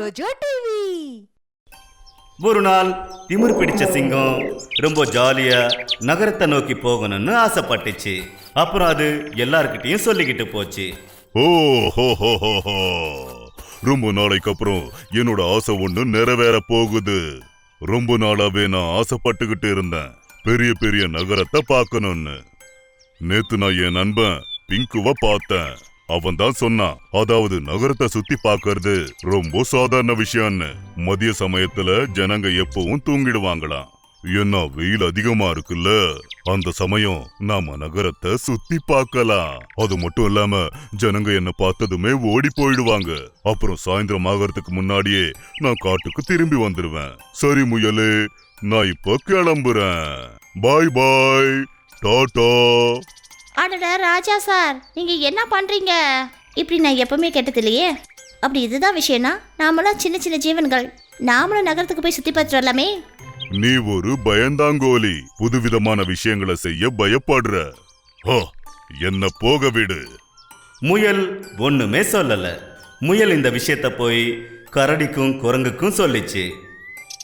ஜோஜோ TV ஒரு நாள் திமிர் பிடிச்ச சிங்கம் ரொம்ப ஜாலியா நகரத்தை நோக்கி போகணும்னு ஆசைப்பட்டுச்சு. அப்புறம் அது எல்லார்கிட்டயும் சொல்லிக்கிட்டு போச்சு. ஓ ஹோ ஹோ ஹோ ஹோ. ரொம்ப நாளைக்கு அப்புறம் என்னோட ஆசை ஒண்ணு நிறைவேற போகுது. ரொம்ப நாளாவே நான் ஆசைப்பட்டுக்கிட்டு இருந்தேன். பெரிய பெரிய நகரத்தை பார்க்கணும்னு. நேத்து நான் என் நண்பன் பிங்குவ பார்த்தேன். அவன் தான் சொன்னான் அதாவது நகரத்தை சுத்தி பார்க்கறது ரொம்ப சாதாரண விஷயம்னு. மதிய சமயத்துல ஜனங்க எப்பவும் தூங்கிடுவாங்களாம். ஏன்னா வெயில் அதிகமா இருக்குல்ல? அந்த சமயம் நாம நகரத்தை சுத்தி பார்க்கலாம். அது மட்டும் இல்லாம ஜனங்க என்ன பார்த்ததுமே ஓடி போயிடுவாங்க. அப்புறம் சாயந்தரம் ஆகிறதுக்கு முன்னாடியே நான் காட்டுக்கு திரும்பி வந்துடுவேன் சரி முயலே நான் இப்போ கிளம்புறேன். பாய் பாய். டாடா. அடடா ராஜா சார் நீங்க என்ன பண்றீங்க? இப்படி நான் எப்பவுமே கேட்டது இல்லையே அப்படி இதுதான் விஷயம்னா நாமளும் சின்ன சின்ன ஜீவன்கள். நாமளும் நகரத்துக்கு போய் சுத்தி பார்த்துட்டு வரலாமே. நீ ஒரு பயந்தாங்கோலி புதுவிதமான விஷயங்களை செய்ய பயப்படுற. ஹோ, என்ன போக விடு. முயல் ஒண்ணுமே சொல்லல. முயல் இந்த விஷயத்த போய் கரடிக்கும் குரங்குக்கும் சொல்லிச்சு.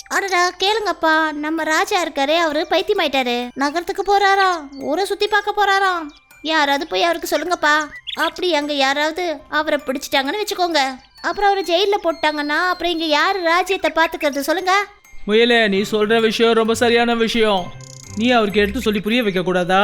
அடடா கேளுங்கப்பா. நம்ம ராஜா இருக்காரே அவரு பைத்தியமாயிட்டாரு. நகரத்துக்கு போறாராம். ஊரை சுத்தி பார்க்க போறாராம். யாராவது போய் அவருக்கு சொல்லுங்கப்பா. அப்படி அங்க யாராவது அவரை பிடிச்சிட்டாங்கன்னு வச்சுக்கோங்க. அப்புறம் அவரை ஜெயில போட்டாங்கன்னா அப்புறம் இங்க யாரு ராஜ்யத்தை பாத்துக்கிறது சொல்லுங்க. முயலே நீ சொல்ற விஷயம் ரொம்ப சரியான விஷயம். நீ அவருக்கு எடுத்து சொல்லி புரிய வைக்க கூடாதா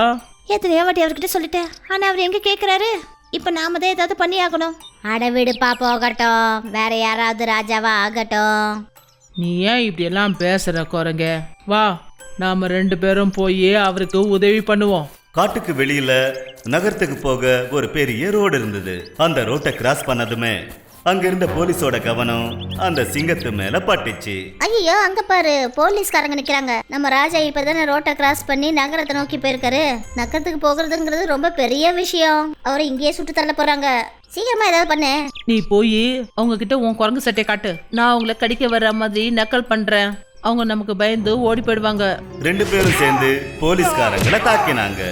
எத்தனையோ வாட்டி அவர்கிட்ட சொல்லிட்டேன். ஆனா அவர் எங்க கேக்குறாரு? இப்ப நாம தான் ஏதாவது பண்ணி ஆகணும். அட விடுப்பா போகட்டும். வேற யாராவது ராஜாவா ஆகட்டும். நீ ஏன் இப்படி எல்லாம் பேசுற குரங்க? வா நாம ரெண்டு பேரும் போய் அவருக்கு உதவி பண்ணுவோம். காட்டுக்கு வெளியில நகரத்துக்கு போக ஒரு பெரிய ரோடு இருந்தது. அந்த ரோட்டை கிராஸ் பண்ணதுமே அங்க இருந்த போலீஸோட கவனம் அந்த சிங்கத்து மேல பட்டுச்சு. ஐயோ அங்க பாரு போலீஸ்காரங்க நிக்கிறாங்க. நம்ம ராஜா இப்பதானே ரோட்டை கிராஸ் பண்ணி நகரத்தை நோக்கி போயிருக்காரு. நகரத்துக்கு போகிறதுங்கிறது ரொம்ப பெரிய விஷயம். அவரை இங்கேயே சுட்டு தள்ள போறாங்க. சீக்கிரமா ஏதாவது பண்ணு. நீ போய் அவங்க கிட்ட உன் குரங்கு சட்டை காட்டு. நான் அவங்கள கடிக்க வர்ற மாதிரி நக்கல் பண்றேன். அவங்க நமக்கு பயந்து ஓடி போயிடுவாங்க ரெண்டு பேரும் சேர்ந்து போலீஸ்காரங்களை தாக்கினாங்க.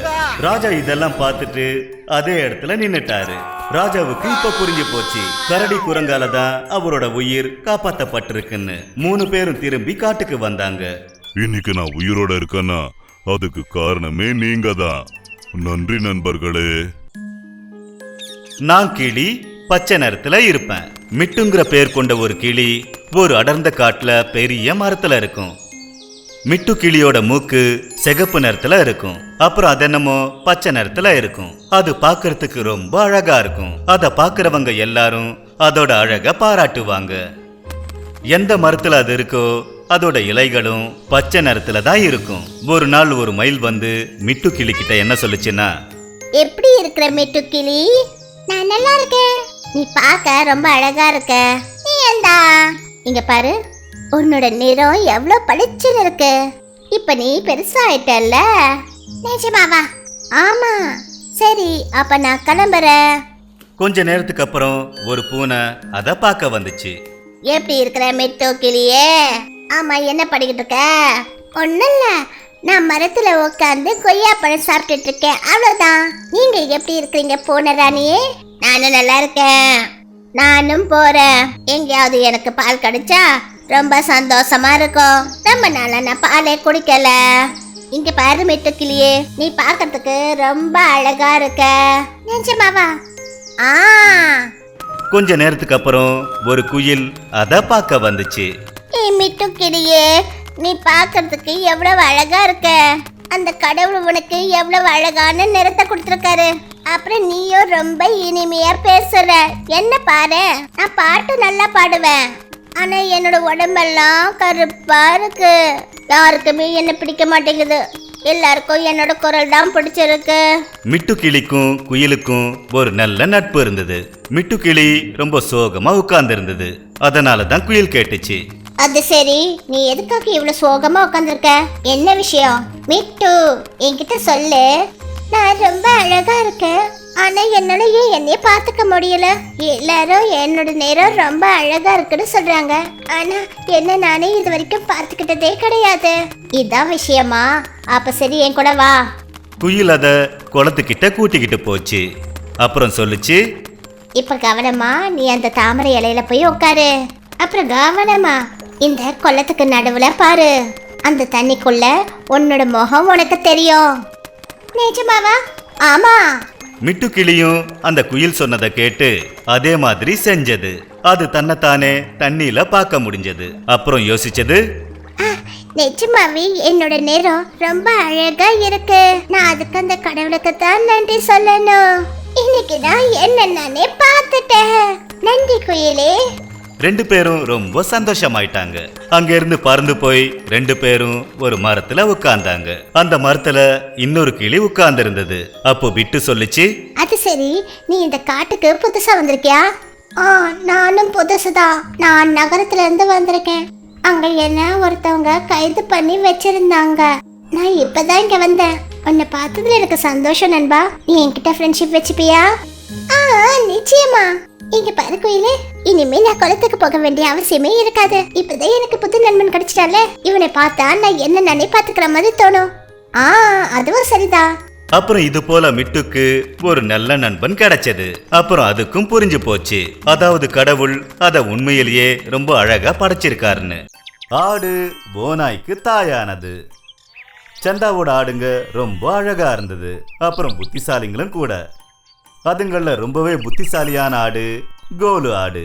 ராஜா இதெல்லாம் பார்த்துட்டு அதே இடத்துல நின்னுட்டாரு. ராஜாவுக்கு இப்ப புரிஞ்சு போச்சு. கரடி குரங்கால தான் அவரோட உயிர் காப்பாத்தப்பட்டிருக்குன்னு. மூணு பேரும் திரும்பி காட்டுக்கு வந்தாங்க. இன்னைக்கு நான் உயிரோட இருக்கேன்னா அதுக்கு காரணமே நீங்க தான் நன்றி நண்பர்களே. நான் கிளி பச்சை நிறத்துல இருப்பேன். மிட்டுங்கிற பேர் கொண்ட ஒரு கிளி ஒரு அடர்ந்த காட்டுல பெரிய மரத்துல இருக்கும். மிட்டு கிளியோட மூக்கு சிகப்பு நிறத்துல இருக்கும். அப்புறம் அது என்னமோ பச்சை நிறத்துல இருக்கும். அது பார்க்கறதுக்கு ரொம்ப அழகா இருக்கும். அத பார்க்குறவங்க எல்லாரும் அதோட அழக பாராட்டுவாங்க. எந்த மரத்துல அது இருக்கோ அதோட இலைகளும் பச்சை நிறத்துல தான் இருக்கும். ஒரு நாள் ஒரு மயில் வந்து மிட்டு கிளி கிட்ட என்ன சொல்லுச்சுன்னா எப்படி இருக்கிற மெட்டுக்கிளி நான் நல்லா இருக்கேன். நீ பார்க்க ரொம்ப அழகா இருக்க. நீ ஏண்டா இங்க பாரு உன்னோட நிறம் எவ்வளவு பளிச்சுன்னு இருக்கு. இப்ப நீ பெருசாயிட்டல்ல? நிஜமாவா ஆமா. சரி அப்ப நான் கிளம்புறேன். கொஞ்ச நேரத்துக்கு அப்புறம் ஒரு பூனை அதை பார்க்க வந்துச்சு. எப்படி இருக்கிற மெட்டோ கிளியே ஆமா என்ன படிக்கிட்டு இருக்க? ஒன்றும் இல்லை. நான் மரத்துல உட்காந்து கொய்யா பழம் சாப்பிட்டுட்டு இருக்கேன். அவ்வளோதான் நீங்க எப்படி இருக்கிறீங்க பூனை ராணியே? நானும் நல்லா இருக்கேன். நானும் போறேன். எங்கேயாவது எனக்கு பால் கிடைச்சா ரொம்ப சந்தோஷமா இருக்கும். ரொம்ப நாளா நான் பாலே குடிக்கல. இங்க பாரு மெட்டு கிளியே நீ பார்க்கறதுக்கு ரொம்ப அழகா இருக்க. நிஜமாவா? ஆ. கொஞ்ச நேரத்துக்கு அப்புறம் ஒரு குயில் அதை பார்க்க வந்துச்சு. ஏய் மிட்டு கிளியே நீ பார்க்கறதுக்கு எவ்வளவு அழகா இருக்க. அந்த கடவுள் உனக்கு எவ்வளவு அழகான நிறத்தை கொடுத்துருக்காரு. அப்புறம் நீயும் ரொம்ப இனிமையா பேசுற. என்ன பாரு? நான் பாட்டு நல்லா பாடுவேன். ஆனா என்னோட உடம்பெல்லாம் கருப்பா இருக்கு. யாருக்குமே என்ன பிடிக்க மாட்டேங்குது. எல்லாருக்கும் என்னோட குரல் தான் பிடிச்சிருக்கு. மிட்டு கிளிக்கும் குயிலுக்கும் ஒரு நல்ல நட்பு இருந்தது. மிட்டு கிளி ரொம்ப சோகமா உட்கார்ந்து இருந்தது அதனால தான் குயில் கேட்டுச்சு. அது சரி நீ எதுக்காக இவ்வளவு சோகமா உட்காந்துருக்க என்ன விஷயம்? மிட்டு என்கிட்ட சொல்லு. நான் ரொம்ப அழகா இருக்கேன். ஆனா என்னால ஏன் என்னைய பாத்துக்க முடியல? எல்லாரும் என்னோட நிறம் ரொம்ப அழகா இருக்குன்னு சொல்றாங்க. ஆனா என்ன நானே இது வரைக்கும் பார்த்துக்கிட்டதே கிடையாது. இதான் விஷயமா? அப்ப சரி என் கூட வா. குயில் அதை குளத்துக்கிட்ட கூட்டிக்கிட்டு போச்சு. அப்புறம் சொல்லுச்சு இப்ப கவனமா நீ அந்த தாமரை இலையில போய் உட்காரு. அப்புறம் கவனமா. இந்த குளத்துக்கு நடுவுல பாரு. அந்த தண்ணிக்குள்ள உன்னோட முகம் உனக்கு தெரியும். நிஜமாவா? ஆமா. மிட்டு கிளியும் அந்த குயில் சொன்னதை கேட்டு அதே மாதிரி செஞ்சது. அது தன்னைத்தானே தண்ணியில பார்க்க முடிஞ்சது. அப்புறம் யோசிச்சது? நிஜமாவே என்னோட நேரம் ரொம்ப அழகா இருக்கு. நான் அதுக்கு அந்த கடவுளுக்கு தான் நன்றி சொல்லணும். இன்னைக்கு நான் என்ன நானே பார்த்துட்டேன். நன்றி குயிலே. ரெண்டு பேரும் ரொம்ப சந்தோஷமாயிட்டாங்க. அங்க இருந்து பறந்து போய் ரெண்டு பேரும் ஒரு மரத்துல உட்கார்ந்தாங்க அந்த மரத்துல இன்னொரு கிளி உட்கார்ந்து இருந்தது அப்போ விட்டு சொல்லுச்சு அது சரி நீ இந்த காட்டுக்கு புதுசா வந்திருக்கியா? ஆ நானும் புதுசுதான் நான் நகரத்துல இருந்து வந்திருக்கேன். அங்க என்ன ஒருத்தவங்க கைது பண்ணி வச்சிருந்தாங்க. நான் இப்பதான் இங்க வந்தேன். உன்னை பார்த்ததுல எனக்கு சந்தோஷம் நண்பா. நீ என்கிட்ட ஃப்ரெண்ட்ஷிப் வச்சுப்பியா? ஆ நிச்சயமா. இங்க பாரு குயிலே. இனிமே நான் குளத்துக்கு போக வேண்டிய அவசியமே இருக்காது. இப்பதான் எனக்கு புது நண்பன் கிடைச்சிட்டால இவனை பார்த்தா நான் என்ன நானே பாத்துக்கிற மாதிரி தோணும். ஆ அதுவும் சரிதான் அப்புறம் இது போல மிட்டுக்கு ஒரு நல்ல நண்பன் கிடைச்சது. அப்புறம் அதுக்கும் புரிஞ்சு போச்சு. அதாவது கடவுள் அத உண்மையிலேயே ரொம்ப அழகா படைச்சிருக்காருன்னு. ஆடு போனாய்க்கு தாயானது. சந்தாவோட ஆடுங்க ரொம்ப அழகா இருந்தது. அப்புறம் புத்திசாலிங்களும் கூட. அதுங்களில் ரொம்பவே புத்திசாலியான ஆடு கோலு ஆடு.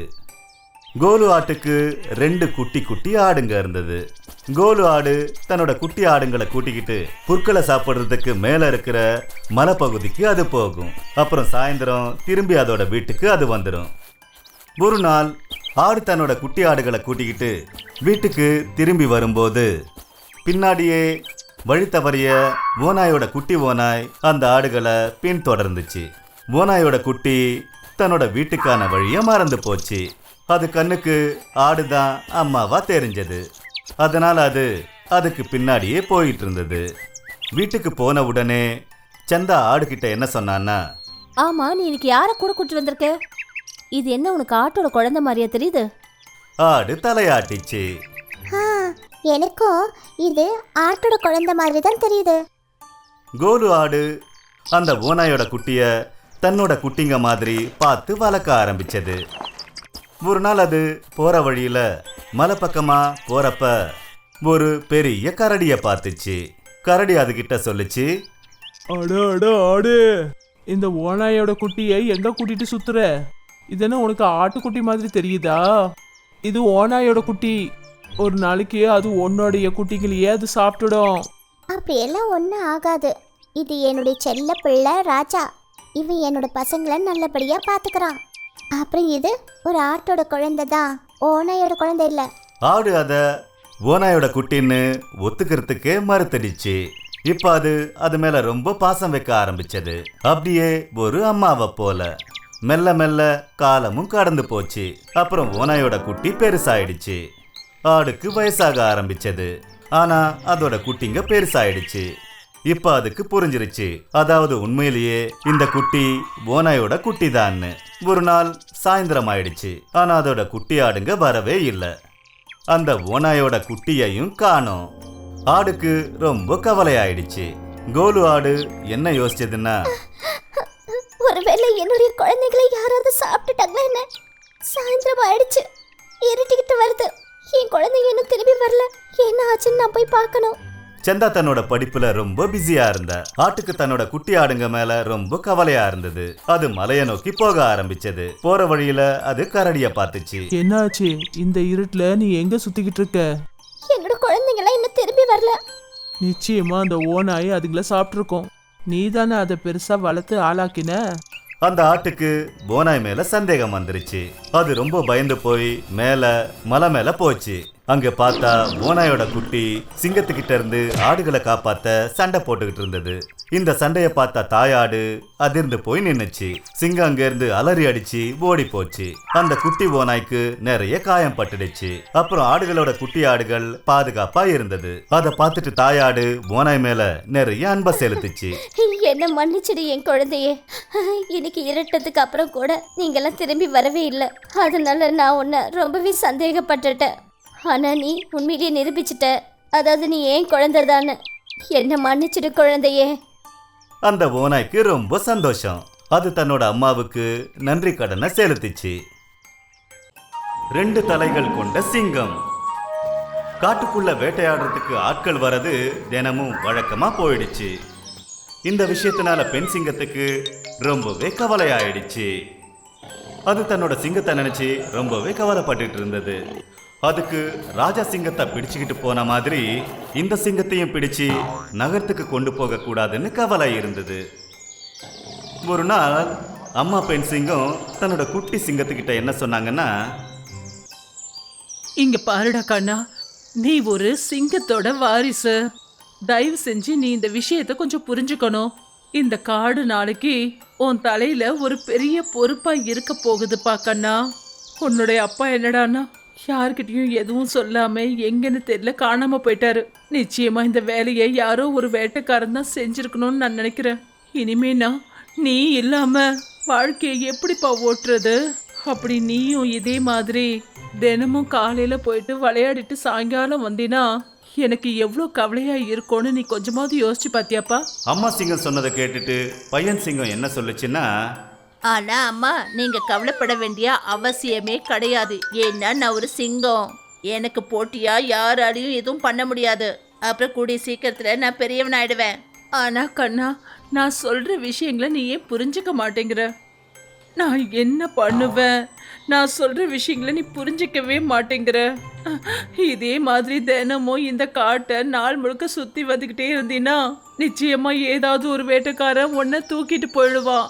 கோலு ஆட்டுக்கு ரெண்டு குட்டி குட்டி ஆடுங்க இருந்தது. கோலு ஆடு தன்னோட குட்டி ஆடுங்களை கூட்டிக்கிட்டு புற்களை சாப்பிட்றதுக்கு மேலே இருக்கிற மலைப்பகுதிக்கு அது போகும். அப்புறம் சாயந்தரம் திரும்பி அதோட வீட்டுக்கு அது வந்துடும் ஒரு நாள் ஆடு தன்னோட குட்டி ஆடுகளை கூட்டிக்கிட்டு வீட்டுக்கு திரும்பி வரும்போது பின்னாடியே வழி தவறிய ஓநாயோட குட்டி ஓனாய் அந்த ஆடுகளை பின்தொடர்ந்துச்சு. ஓநாயோட குட்டி தன்னோட வீட்டுக்கான வழியை மறந்து போச்சு. அது கண்ணுக்கு ஆடுதான் அம்மாவா தெரிஞ்சது. அதனால் அது அதுக்கு பின்னாடியே போயிட்டு இருந்தது. வீட்டுக்கு போன உடனே சந்தா ஆடுகிட்ட என்ன சொன்னான்னா ஆமா நீ இன்னைக்கு யாரை கூட கூட்டிட்டு வந்திருக்க? இது என்ன உனக்கு ஆட்டோட குழந்தை மாதிரியா தெரியுது? ஆடு தலையாட்டிச்சு. எனக்கும் இது ஆட்டோட குழந்தை மாதிரி தான் தெரியுது. கோலு ஆடு அந்த ஓநாயோட குட்டிய தன்னோட குட்டிங்க மாதிரி பார்த்து வளர்க்க ஆரம்பிச்சது. ஒரு நாள் அது போற வழியில மலை பக்கமா போறப்ப ஒரு பெரிய கரடிய பார்த்துச்சு. கரடி அதுகிட்ட சொல்லுச்சு அட அட ஆடு இந்த ஓநாயோட குட்டியை எங்க கூட்டிட்டு சுத்துற? இது என்ன உனக்கு ஆட்டுக்குட்டி மாதிரி தெரியுதா? இது ஓநாயோட குட்டி. ஒரு நாளைக்கு அது உன்னோடைய குட்டிகளையே அது சாப்பிட்டுடும். அப்படியெல்லாம் ஒன்றும் ஆகாது. இது என்னுடைய செல்ல பிள்ளை ராஜா. இவன் என்னோட பசங்களை நல்லபடியா பாத்துக்கிறான். அப்புறம் இது ஒரு ஆட்டோட குழந்தை தான். ஓனாயோட குழந்தை இல்லை. ஆடு அத ஓனாயோட குட்டின்னு ஒத்துக்கிறதுக்கு மறுத்தடிச்சு. இப்ப அது அது மேல ரொம்ப பாசம் வைக்க ஆரம்பிச்சது. அப்படியே ஒரு அம்மாவை போல. மெல்ல மெல்ல காலமும் கடந்து போச்சு. அப்புறம் ஓனாயோட குட்டி பெருசாயிடுச்சு. ஆடுக்கு வயசாக ஆரம்பிச்சது. ஆனா அதோட குட்டிங்க பெருசாயிடுச்சு. இப்ப அதுக்கு புரிஞ்சிருச்சு. அதாவது உண்மையிலேயே இந்த குட்டி ஓனாயோட குட்டி தான்னு ஒரு நாள் சாயந்தரம் ஆயிடுச்சு. ஆனா அதோட குட்டி ஆடுங்க வரவே இல்லை. அந்த ஓனாயோட குட்டியையும் காணோம். ஆடுக்கு ரொம்ப கவலையாயிடுச்சு. கோலு ஆடு என்ன யோசிச்சதுன்னா ஒருவேளை என்னுடைய குழந்தைகளை யாராவது சாப்பிட்டுட்டாங்களா என்ன? சாயந்தரம் ஆயிடுச்சு. இருட்டிக்கிட்டு வருது. என் குழந்தைங்க இன்னும் திரும்பி வரல. என்ன ஆச்சுன்னு நான் போய் பார்க்கணும். சந்தா தன்னோட படிப்புல ரொம்ப பிஸியா இருந்தா. ஆட்டுக்கு தன்னோட குட்டி ஆடுங்க மேல ரொம்ப கவலையா இருந்தது. அது மலையை நோக்கி போக ஆரம்பிச்சது. போற வழியில அது கரடிய பார்த்துச்சு. என்னாச்சு? இந்த இருட்டுல நீ எங்க சுத்திக்கிட்டு இருக்க? என்னோட குழந்தைங்களாம் இன்னும் திரும்பி வரல. நிச்சயமா அந்த ஓநாய் அதுங்கள சாப்பிட்ருக்கோம் நீ தானே அதை பெருசா வளர்த்து ஆளாக்கின? அந்த ஆட்டுக்கு போனாய் மேல சந்தேகம் வந்துருச்சு. அது ரொம்ப பயந்து போய் மேல மலை மேல போச்சு. அங்க பார்த்தா ஓனாயோட குட்டி சிங்கத்துக்கிட்ட இருந்து ஆடுகளை காப்பாத்த சண்டை போட்டுக்கிட்டு இருந்தது. இந்த சண்டைய பார்த்த தாயாடு அதிர்ந்து போய் நின்னுச்சு. சிங்கம் அங்க இருந்து அலறி அடிச்சு ஓடி போச்சு. அந்த குட்டி ஓனாய்க்கு நிறைய காயம் பட்டுடுச்சு. அப்புறம் ஆடுகளோட குட்டி ஆடுகள் பாதுகாப்பா இருந்தது. அதை பார்த்துட்டு தாயாடு ஓனாய் மேல நிறைய அன்பை செலுத்துச்சு. என்ன மன்னிச்சிடு என் குழந்தையே. இன்னைக்கு இரட்டத்துக்கு அப்புறம் கூட நீங்கெல்லாம் திரும்பி வரவே இல்லை. அதனால நான் உன்னை ரொம்பவே சந்தேகப்பட்டுட்டேன். ஆனால் நீ உண்மையிலேயே நிரூபிச்சிட்ட. அதாவது நீ ஏன் குழந்தைதான்னு என்ன மன்னிச்சிடு குழந்தையே. அந்த ஓனாய்க்கு ரொம்ப சந்தோஷம். அது தன்னோட அம்மாவுக்கு நன்றி கடனை செலுத்திச்சு. ரெண்டு தலைகள் கொண்ட சிங்கம். காட்டுக்குள்ள வேட்டையாடுறதுக்கு ஆட்கள் வரது தினமும் வழக்கமா போயிடுச்சு. இந்த விஷயத்தினால பெண் சிங்கத்துக்கு ரொம்பவே கவலை ஆயிடுச்சு அது தன்னோட சிங்கத்தை நினைச்சு ரொம்பவே கவலைப்பட்டுட்டு இருந்தது. அதுக்கு ராஜா சிங்கத்தை பிடிச்சுக்கிட்டு போன மாதிரி இந்த சிங்கத்தையும் பிடிச்சு நகரத்துக்கு கொண்டு போக கூடாதுன்னு கவலை இருந்தது. ஒரு நாள் அம்மா பெண் சிங்கம் தன்னோட குட்டி சிங்கத்துக்கிட்ட என்ன சொன்னாங்கன்னா இங்க பாருடா கண்ணா நீ ஒரு சிங்கத்தோட வாரிசு. தயவு செஞ்சு நீ இந்த விஷயத்த கொஞ்சம் புரிஞ்சுக்கணும். இந்த காடு நாளைக்கு உன் தலையில ஒரு பெரிய பொறுப்பா இருக்க போகுதுப்பா கண்ணா. உன்னுடைய அப்பா என்னடானா யார்கிட்டயும் எதுவும் சொல்லாம எங்கன்னு தெரியல காணாம போயிட்டாரு. நிச்சயமா இந்த வேலையை யாரோ ஒரு வேட்டைக்காரன் தான் செஞ்சிருக்கணும்னு நான் நினைக்கிறேன். இனிமே நான் நீ இல்லாம வாழ்க்கையை எப்படிப்பா ஓட்டுறது? அப்படி நீயும் இதே மாதிரி தினமும் காலையில போயிட்டு விளையாடிட்டு சாயங்காலம் வந்தினா எனக்கு எவ்வளோ கவலையா இருக்கும்னு நீ கொஞ்சமாவது யோசிச்சு பாத்தியாப்பா? அம்மா சிங்கம் சொன்னதை கேட்டுட்டு பையன் சிங்கம் என்ன சொல்லுச்சுன்னா ஆனா அம்மா நீங்க கவலைப்பட வேண்டிய அவசியமே கிடையாது. ஏன்னா நான் ஒரு சிங்கம். எனக்கு போட்டியா யாராலையும் எதுவும் பண்ண முடியாது. அப்புறம் கூடிய சீக்கிரத்துல நான் பெரியவன் ஆயிடுவேன். ஆனா கண்ணா நான் சொல்ற விஷயங்களை நீ ஏன் புரிஞ்சுக்க மாட்டேங்கிற. நான் என்ன பண்ணுவேன்? நான் சொல்ற விஷயங்களை நீ புரிஞ்சிக்கவே மாட்டேங்கிற. இதே மாதிரி தினமும் இந்த காட்டை நாள் முழுக்க சுத்தி வந்துக்கிட்டே இருந்தீன்னா நிச்சயமா ஏதாவது ஒரு வேட்டைக்காரன் உன்னை தூக்கிட்டு போயிடுவான்.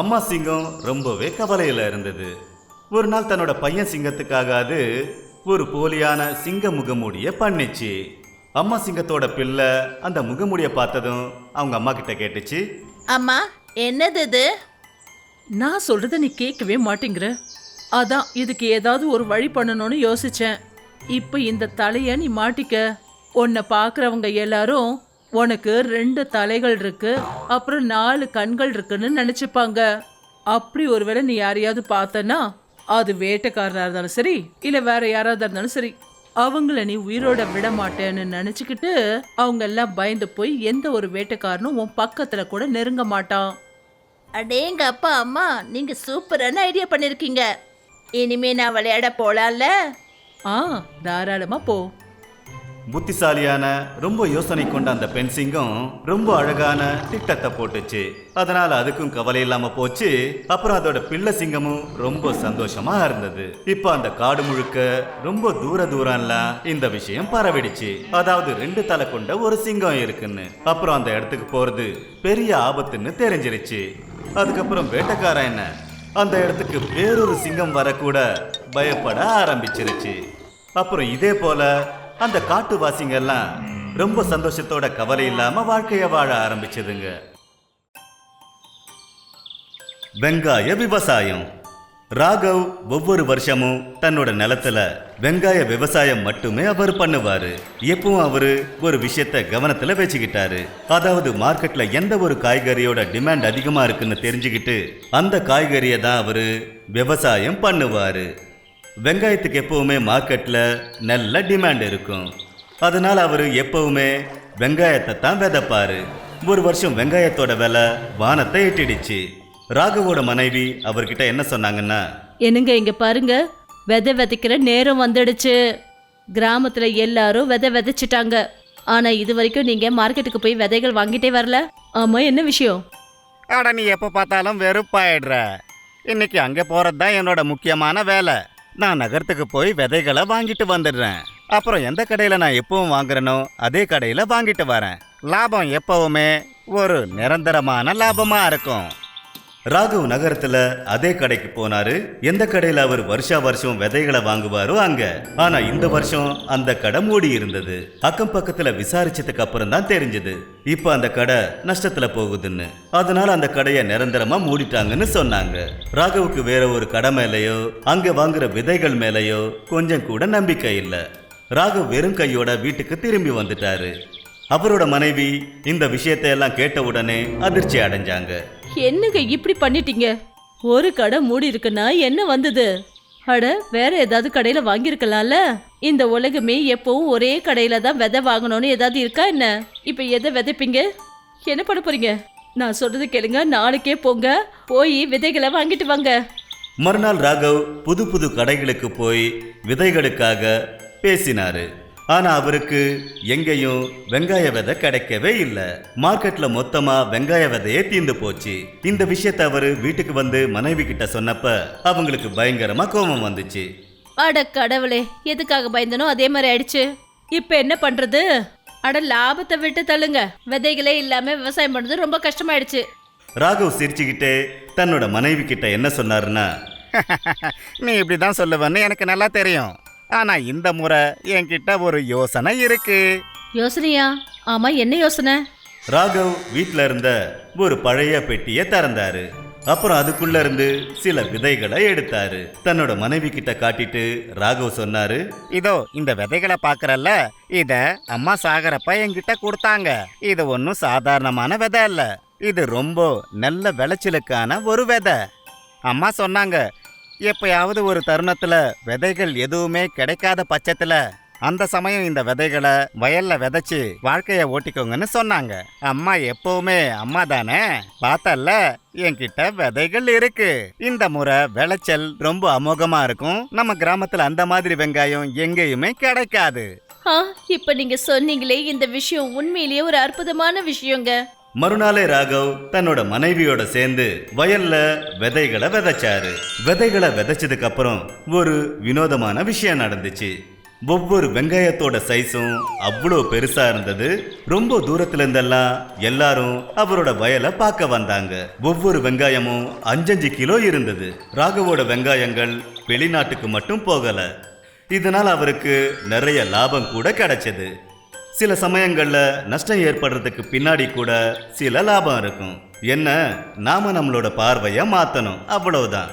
அம்மா சிங்கம் ரொம்பவே கவலையில இருந்தது. ஒரு நாள் தன்னோட பையன் சிங்கத்துக்காக அது ஒரு போலியான சிங்க முகமூடிய பண்ணிச்சு. அம்மா சிங்கத்தோட பிள்ளை அந்த முகமூடிய பார்த்ததும் அவங்க அம்மா கிட்ட கேட்டுச்சு. அம்மா என்னது இது? நான் சொல்றத நீ கேட்கவே மாட்டேங்கிற. அதான் இதுக்கு ஏதாவது ஒரு வழி பண்ணணும்னு யோசிச்சேன். இப்போ இந்த தலைய நீ மாட்டிக்க. உன்னை பார்க்குறவங்க எல்லாரும் உனக்கு ரெண்டு தலைகள் இருக்கு அப்புறம் நாலு கண்கள் இருக்குன்னு நினைச்சுப்பாங்க. அப்படி ஒருவேளை நீ யாரையாவது பார்த்தனா அது வேட்டைக்காரனா இருந்தாலும் சரி இல்ல வேற யாராவது இருந்தாலும் சரி அவங்கள நீ உயிரோட விட மாட்டேன்னு நினைச்சுக்கிட்டு அவங்க எல்லாம் பயந்து போய் எந்த ஒரு வேட்டைக்காரனும் உன் பக்கத்துல கூட நெருங்க மாட்டான். அடேங்க அப்பா அம்மா நீங்க சூப்பரான ஐடியா பண்ணிருக்கீங்க. இனிமே நான் விளையாட போலாம்ல? ஆ தாராளமா போ. புத்திசாலியான ரொம்ப யோசனை கொண்ட அந்த பெண் சிங்கம் ரொம்ப அழகான திட்டத்தை போட்டுச்சு. அதனால அதுக்கும் கவலை இல்லாம போச்சு. அப்புறம் அதோட பிள்ளை சிங்கமும் ரொம்ப சந்தோஷமா இருந்தது. இப்ப அந்த காடு முழுக்க ரொம்ப தூர தூரம்லாம் இந்த விஷயம் பரவிடுச்சு. அதாவது ரெண்டு தலை கொண்ட ஒரு சிங்கம் இருக்குன்னு. அப்புறம் அந்த இடத்துக்கு போறது பெரிய ஆபத்துன்னு தெரிஞ்சிருச்சு. அதுக்கப்புறம் வேட்டைக்காரன் என்ன? அந்த இடத்துக்கு வேறொரு சிங்கம் வரக்கூட பயப்பட ஆரம்பிச்சிருச்சு. அப்புறம் இதே போல அந்த காட்டுவாசிங்க எல்லாம் ரொம்ப சந்தோஷத்தோட கவலை இல்லாம வாழ்க்கைய வாழ ஆரம்பிச்சதுங்க. வெங்காய விவசாயம். ராகவ் ஒவ்வொரு வருஷமும் தன்னோட நிலத்துல வெங்காய விவசாயம் மட்டுமே அவர் பண்ணுவாரு. எப்பவும் அவரு ஒரு விஷயத்த கவனத்துல வச்சுக்கிட்டாரு. அதாவது மார்க்கெட்ல எந்த ஒரு காய்கறியோட டிமாண்ட் அதிகமா இருக்குன்னு தெரிஞ்சுக்கிட்டு அந்த காய்கறியை தான் அவரு விவசாயம் பண்ணுவாரு. வெங்காயத்துக்கு எப்பவுமே மார்க்கெட்ல நல்ல டிமாண்ட் இருக்கும். அதனால அவர் எப்பவுமே வெங்காயத்தை தான் விதைப்பாரு. ஒரு வருஷம் வெங்காயத்தோட விலை வானத்தை எட்டிடுச்சு ராகவோட மனைவி அவர்கிட்ட என்ன சொன்னாங்கன்னா என்னங்க இங்க பாருங்க விதை விதைக்கிற நேரம் வந்துடுச்சு. கிராமத்துல எல்லாரும் விதை விதைச்சிட்டாங்க. ஆனா இது வரைக்கும் நீங்க மார்க்கெட்டுக்கு போய் விதைகள் வாங்கிட்டே வரல. ஆமா என்ன விஷயம்? அட நீ எப்போ பார்த்தாலும் வெறுப்பாயிடுற. இன்னைக்கு அங்கே போகிறது தான் என்னோட முக்கியமான வேலை. நான் நகரத்துக்கு போய் விதைகளை வாங்கிட்டு வந்துடுறேன். அப்புறம் எந்த கடையில் நான் எப்பவும் வாங்குறேனோ அதே கடையில் வாங்கிட்டு வரேன். லாபம் எப்பவுமே ஒரு நிரந்தரமான லாபமாக இருக்கும். ராகவ் நகரத்துல அதே கடைக்கு போனாரு. எந்த கடையில அவர் வருஷா வருஷம் விதைகளை வாங்குவாரோ அங்க. ஆனா இந்த வருஷம் அந்த கடை மூடி இருந்தது. அக்கம் பக்கத்துல விசாரிச்சதுக்கு அப்புறம் தான் தெரிஞ்சது. இப்ப அந்த கடை நஷ்டத்துல போகுதுன்னு. அதனால அந்த கடையை நிரந்தரமா மூடிட்டாங்கன்னு சொன்னாங்க. ராகவுக்கு வேற ஒரு கடை மேலயோ அங்க வாங்குற விதைகள் மேலயோ கொஞ்சம் கூட நம்பிக்கை இல்ல. ராகவ் வெறும் கையோட வீட்டுக்கு திரும்பி வந்துட்டாரு. அவரோட மனைவி இந்த விஷயத்தை எல்லாம் கேட்ட உடனே அதிர்ச்சி அடைஞ்சாங்க. என்னங்க இப்படி பண்ணிட்டீங்க? ஒரு கடை மூடி இருக்குன்னா என்ன வந்தது? அட வேற ஏதாவது கடையில வாங்கியிருக்கலாம்ல? இந்த உலகமே எப்பவும் ஒரே கடையில தான் விதை வாங்கணும்னு ஏதாவது இருக்கா என்ன? இப்ப எதை விதைப்பீங்க? என்ன பண்ண போறீங்க? நான் சொல்றது கேளுங்க நாளைக்கே போங்க. போய் விதைகளை வாங்கிட்டு வாங்க. மறுநாள் ராகவ் புது புது கடைகளுக்கு போய் விதைகளுக்காக பேசினாரு. ஆனா அவருக்கு எங்கேயும் வெங்காய விதை கிடைக்கவே இல்லை. மார்க்கெட்ல மொத்தமா வெங்காய விதையே தீந்து போச்சு. இந்த விஷயத்தை அவரு வீட்டுக்கு வந்து மனைவி கிட்ட சொன்னப்ப அவங்களுக்கு பயங்கரமா கோபம் வந்துச்சு. அட கடவுளே எதுக்காக பயந்தனோ அதே மாதிரி ஆயிடுச்சு. இப்ப என்ன பண்றது? அட லாபத்தை விட்டு தள்ளுங்க. விதைகளே இல்லாம விவசாயம் பண்றது ரொம்ப கஷ்டமாயிடுச்சு. ராகவ் சிரிச்சுக்கிட்டே தன்னோட மனைவி கிட்ட என்ன சொன்னாருன்னா நீ இப்படி தான் சொல்லுவேன்னு எனக்கு நல்லா தெரியும். ஆனா இந்த முறை என்கிட்ட ஒரு யோசனை இருக்கு. யோசனையா? ஆமா என்ன யோசனை? ராகவ் வீட்ல இருந்த ஒரு பழைய பெட்டியை திறந்தாரு. அப்புறம் அதுக்குள்ள இருந்து சில விதைகளை எடுத்தாரு. தன்னோட மனைவி கிட்ட காட்டிட்டு ராகவ் சொன்னாரு இதோ இந்த விதைகளை பார்க்கறல்ல இத அம்மா சாகரப்ப என்கிட்ட கொடுத்தாங்க. இது ஒன்றும் சாதாரணமான விதை இல்ல இது ரொம்ப நல்ல விளைச்சலுக்கான ஒரு விதை. அம்மா சொன்னாங்க எப்பயாவது ஒரு தருணத்துல விதைகள் எதுவுமே கிடைக்காத பட்சத்துல அந்த சமயம் இந்த விதைகளை வயல்ல விதைச்சு வாழ்க்கைய ஓட்டிக்கோங்கன்னு சொன்னாங்க. அம்மா எப்பவுமே அம்மா தானே? பார்த்தல்ல என்கிட்ட விதைகள் இருக்கு. இந்த முறை விளைச்சல் ரொம்ப அமோகமா இருக்கும். நம்ம கிராமத்துல அந்த மாதிரி வெங்காயம் எங்கேயுமே கிடைக்காது. இப்ப நீங்க சொன்னீங்களே இந்த விஷயம் உண்மையிலேயே ஒரு அற்புதமான விஷயங்க. மறுநாளே ராகவ் தன்னோட மனைவியோட சேர்ந்து வயல்ல விதைகளை விதைச்சாரு. விதைகளை விதைச்சதுக்கு அப்புறம் ஒரு வினோதமான விஷயம் நடந்துச்சு. ஒவ்வொரு வெங்காயத்தோட சைஸும் அவ்வளோ பெருசா இருந்தது. ரொம்ப தூரத்துல இருந்தெல்லாம் எல்லாரும் அவரோட வயலை பார்க்க வந்தாங்க. ஒவ்வொரு வெங்காயமும் அஞ்சஞ்சு கிலோ இருந்தது. ராகவோட வெங்காயங்கள் வெளிநாட்டுக்கு மட்டும் போகல. இதனால் அவருக்கு நிறைய லாபம் கூட கிடைச்சது. சில சமயங்களில் நஷ்டம் ஏற்படுறதுக்கு பின்னாடி கூட சில லாபம் இருக்கும். என்ன? நாம நம்மளோட பார்வையை மாற்றணும் அவ்வளவுதான்.